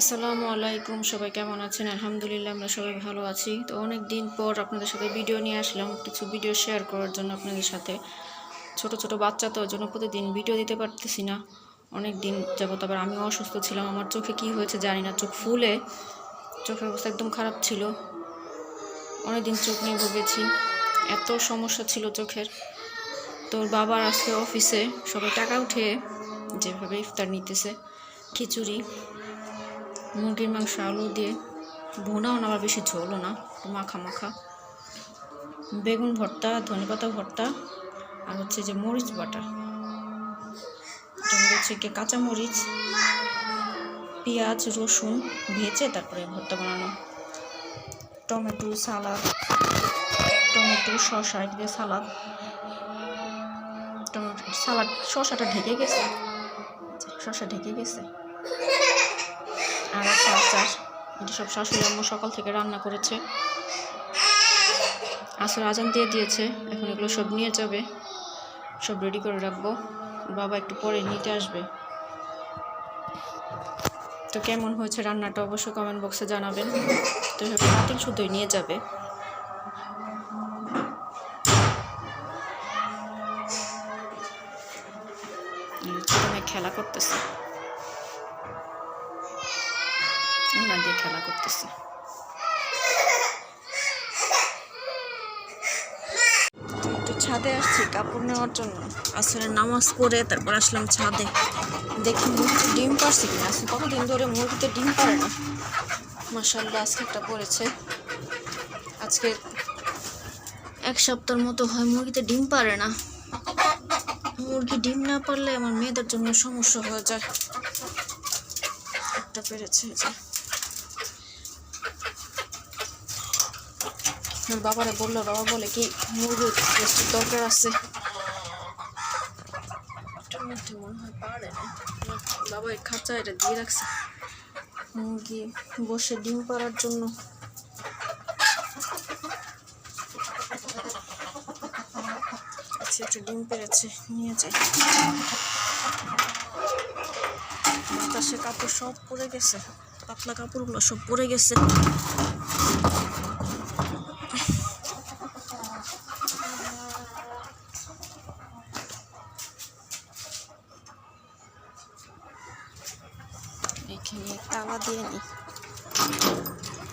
আসসালামু আলাইকুম, সবাই কেমন আছেন? আলহামদুলিল্লাহ আমরা সবাই ভালো আছি। তো অনেক দিন পর আপনাদের সাথে ভিডিও নিয়ে আসলাম, কিছু ভিডিও শেয়ার করার জন্য আপনাদের সাথে। ছোট ছোট বাচ্চা তো জন্য প্রতিদিন ভিডিও দিতে পারতেছি না। অনেক দিন যাবত আবার আমিও অসুস্থ ছিলাম। আমার চোখে কি হয়েছে জানি না, চোখ ফুলে, চোখের অবস্থা একদম খারাপ ছিল। অনেক দিন চোখ নিয়ে ভুগেছি। এত সমস্যা ছিল চোখের। তোর বাবার আজকে অফিসে সবাই টাকা উঠে যেভাবে ইফতার নিতেছে, খিচুড়ি। মুরগির মাংস, আলু দিয়ে ভুনাও না, আবার বেশি ঝোলও না। মাখা মাখা। বেগুন ভর্তা ধনেপাতা ভর্তা, আর হচ্ছে যে মরিচ বাটা। হচ্ছে কি কাঁচা মরিচ, পেঁয়াজ, রসুন ভেজে তারপরে ভর্তা বানানো। টমেটো, সালাদ, টমেটো, শসা দিয়ে সালাদ। টমেটো, সালাদ, শসাটা ঢেকে গেছে। শসা ঢেকে গেছে। আর একটা আচার এটা সব শাশুড়ি আম্মু সকাল থেকে রান্না করেছে। আসর আজান দিয়ে দিয়েছে। এখন এগুলো সব নিয়ে যাবে। সব রেডি করে রাখব। বাবা একটু পরে নিতে আসবে। তো কেমন হয়েছে রান্নাটা অবশ্যই কমেন্ট বক্সে জানাবেন। তো পাতিল শুধুই নিয়ে যাবে। খেলা করতেছে। ওনা দিয়ে খেলা করতেছে। ছাদে আসছি কাপড় নেওয়ার জন্য। আসলে নামাজ করে তারপর আসলাম ছাদে। দেখি মুরগি ডিম পারছে কিনা। আসলে কতদিন ধরে মুরগিতে ডিম পারে না। মাসাল্লাহ আজকে একটা পড়েছে। আজকে এক সপ্তাহের মতো হয় মুরগিতে ডিম পারে না। মুরগি ডিম না পারলে আমার মেয়েদের জন্য সমস্যা হয়ে যায়। একটা পেরেছে এই যে আমার বাবারে বলল, বাবা বলে কি, মুরগির টেস্টের দরকার আছে। মধ্যে মনে হয় পারে বাবা এই খাঁচা এটা দিয়ে রাখছে। মুরগি বসে ডিম পাড়ার জন্য। আচ্ছা একটা ডিম পেরেছে নিয়ে যাই। বাতাসে কাপড় সব পরে গেছে। পাতলা কাপড়গুলো সব পরে গেছে এখানে তালা দিয়ে নি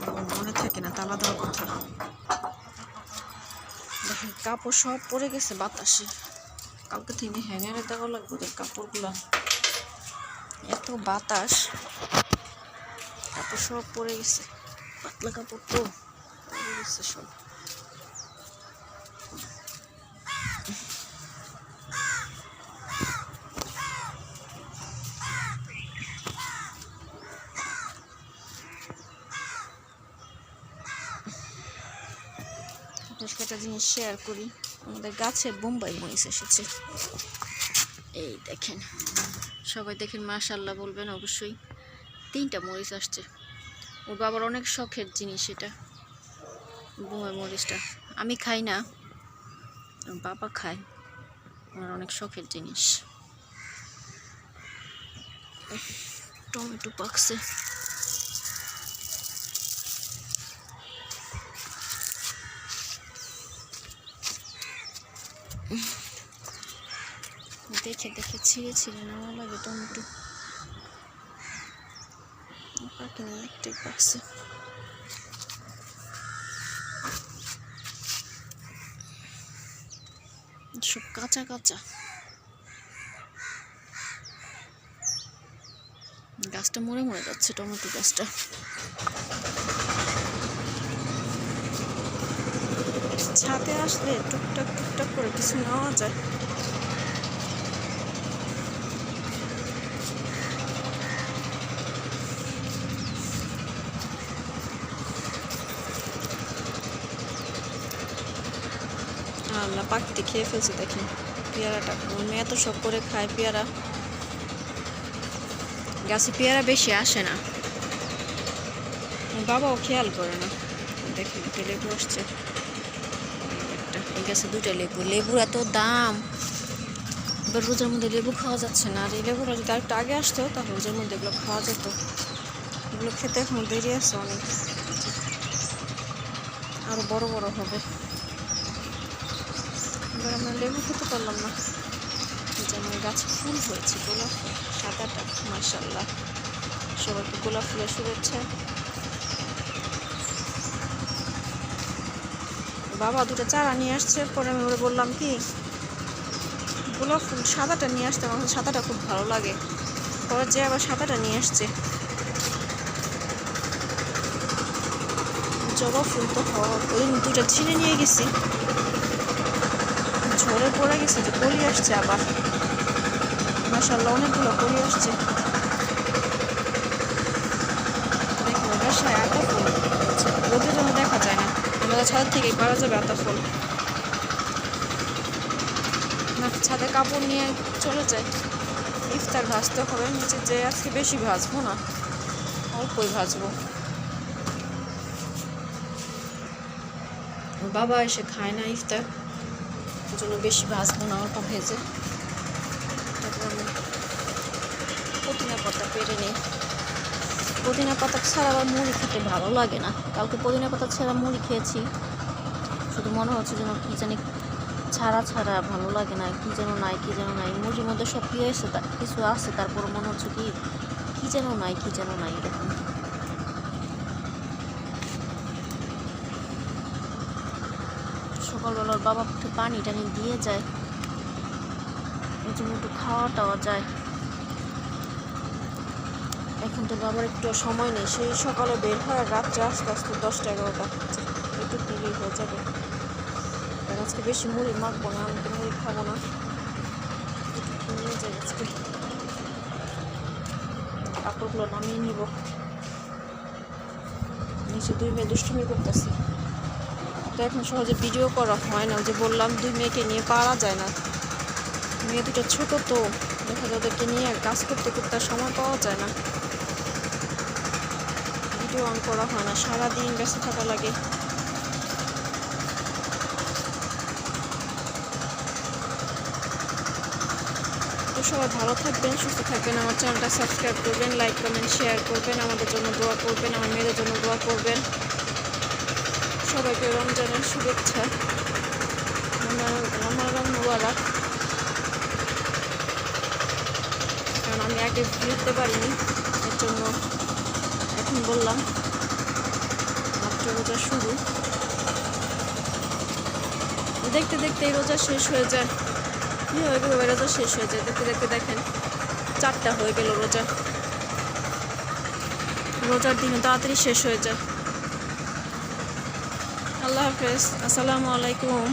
আমার তালা দেওয়ার কথা। দেখেন, কাপড় সব পরে গেছে বাতাসে। কালকে থেকে হ্যাঙ্গারে দেওয়া লাগবে ওদের কাপড়গুলো। এত বাতাস। কাপড় সব পরে গেছে। পাতলা কাপড় তো, পরে গেছে সব। আপনার একটা জিনিস শেয়ার করি। আমাদের গাছে বোম্বাই মরিচ এসেছে। এই দেখেন, সবাই দেখেন মাশাল্লাহ বলবেন অবশ্যই। তিনটা মরিচ আসছে। ওর বাবার অনেক শখের জিনিস এটা, বোম্বাই মরিচটা। আমি খাই না বাবা খায়। আমার অনেক শখের জিনিস। টমেটো পাকছে। দেখে দেখে ছিঁড়ে ছিঁড়ে নেওয়া লাগে টমেটো একটাই পাকছে সব কাঁচা কাঁচা। গাছটা মরে মরে যাচ্ছে, টমেটো গাছটা। ছাদে আসলে টুকটাক টুকটাক করে কিছু নেওয়া যায়। আল্লাহ পাখিতে খেয়ে ফেলছে দেখেন। পেয়ারাটা মেয়ে তো সব করে খায় পেয়ারা? গাছে পেয়ারা বেশি আসে না। বাবাও খেয়াল করে না। আসছে একটা এই গাছে দুটা লেবু। লেবুর এত দাম। এবার রোজার মধ্যে লেবু খাওয়া যাচ্ছে না। আর এই লেবুটা যদি আরেকটু আগে আসতো, তাহলে রোজার মধ্যে এগুলো খাওয়া যেত। এগুলো খেতে এখন দেরি আছে অনেক। আরও বড় বড় হবে। এবার আমরা লেবু খেতে পারলাম না। এই যে আমার গাছে ফুল হয়েছে, গোলাপ ফুল, সাদাটা মার্শাল্লাহ সবাইকে গোলাপ ফুলের শুভেচ্ছা। বাবা দুটো চারা নিয়ে আসছে। পরে আমি ওরে বললাম কি, গোলাপ ফুল সাদাটা নিয়ে আসতে, আমার সাদাটা খুব ভালো লাগে। পরে যে আবার সাদাটা নিয়ে আসছে। জবা ফুল তো ওই দুইটা ছিঁড়ে নিয়ে গেছি। ঝরে পড়ে গেছে যে কলি আসছে আবার। মাসাল্লাহ অনেকগুলো কলি আসছে। দেখুন বাসায় এত ফুল। না আমাদের ছাদ থেকেই পাওয়া যাবে এত ফুল। ছাদে কাপড় নিয়ে চলে যায় ইফতার ভাজতে হবে, নিচে যে আজকে বেশি ভাজবো না, অল্পই ভাজবো। বাবা এসে খায় না ইফতার জন্য বেশি ভাজবো না, অল্প ভেজে। তারপর আমি পুদিনা পাতা পেরে নিই। পুদিনা পাতা ছাড়া আবার মুড়ি খেতে ভালো লাগে না। কালকে পুদিনা পাতা ছাড়া মুড়ি খেয়েছি। শুধু মনে হচ্ছে যেন কি জানি ছাড়া ছাড়া ভালো লাগে না, কি যেন নাই, কী যেন নাই। মুড়ির মধ্যে সব কি হয়েছে কিছু আছে, তারপর মনে হচ্ছে কি, কী যেন নাই, কী যেন নাই এরকম। সকালবেলা ওর বাবা একটু পানি টানি দিয়ে যায়। এই জন্য একটু খাওয়া টাওয়া যায়। এখন তো আমার একটু সময় নেই। সেই সকালে বের হয় রাত্রে আস্তে আস্তে দশটা, এগারোটা। একটু দেরি হয়ে যাবে। আজকে বেশি মুড়ি মাখবো না আমি তো মুড়ি খাব না। নিয়ে যাই আজকে। কাপড়গুলো নামিয়ে নিব। নিচে দুই মেয়ে দুষ্টুমি করতেছে। তো এখন সহজে ভিডিও করা হয় না। যে বললাম, দুই মেয়েকে নিয়ে পারা যায় না। মেয়ে দুটো ছোট তো। দেখা যায় ওদেরকে নিয়ে কাজ করতে করতে সময় পাওয়া যায় না। ভিডিও অন করা হয় না, সারাদিন ব্যস্ত থাকা লাগে। তো সবাই ভালো থাকবেন, সুস্থ থাকবেন, আমার চ্যানেলটা সাবস্ক্রাইব করবেন, লাইক, কমেন্ট, শেয়ার করবেন, আমাদের জন্য দোয়া করবেন, আমার মেয়েদের জন্য দোয়া করবেন। সবাইকে রমজানের শুভেচ্ছা। কারণ আমি আগে ফিরতে পারিনি, এর জন্য এখন বললাম মাত্র রোজা শুরু। দেখতে দেখতে এই রোজা শেষ হয়ে যায়। হয়ে গেল রোজা শেষ হয়ে যায়। দেখতে দেখতে দেখেন, চারটা হয়ে গেল রোজা। রোজার দিনে তাড়াতাড়ি শেষ হয়ে যায়। আল্লাহ হাফেজ। আসসালামু আলাইকুম।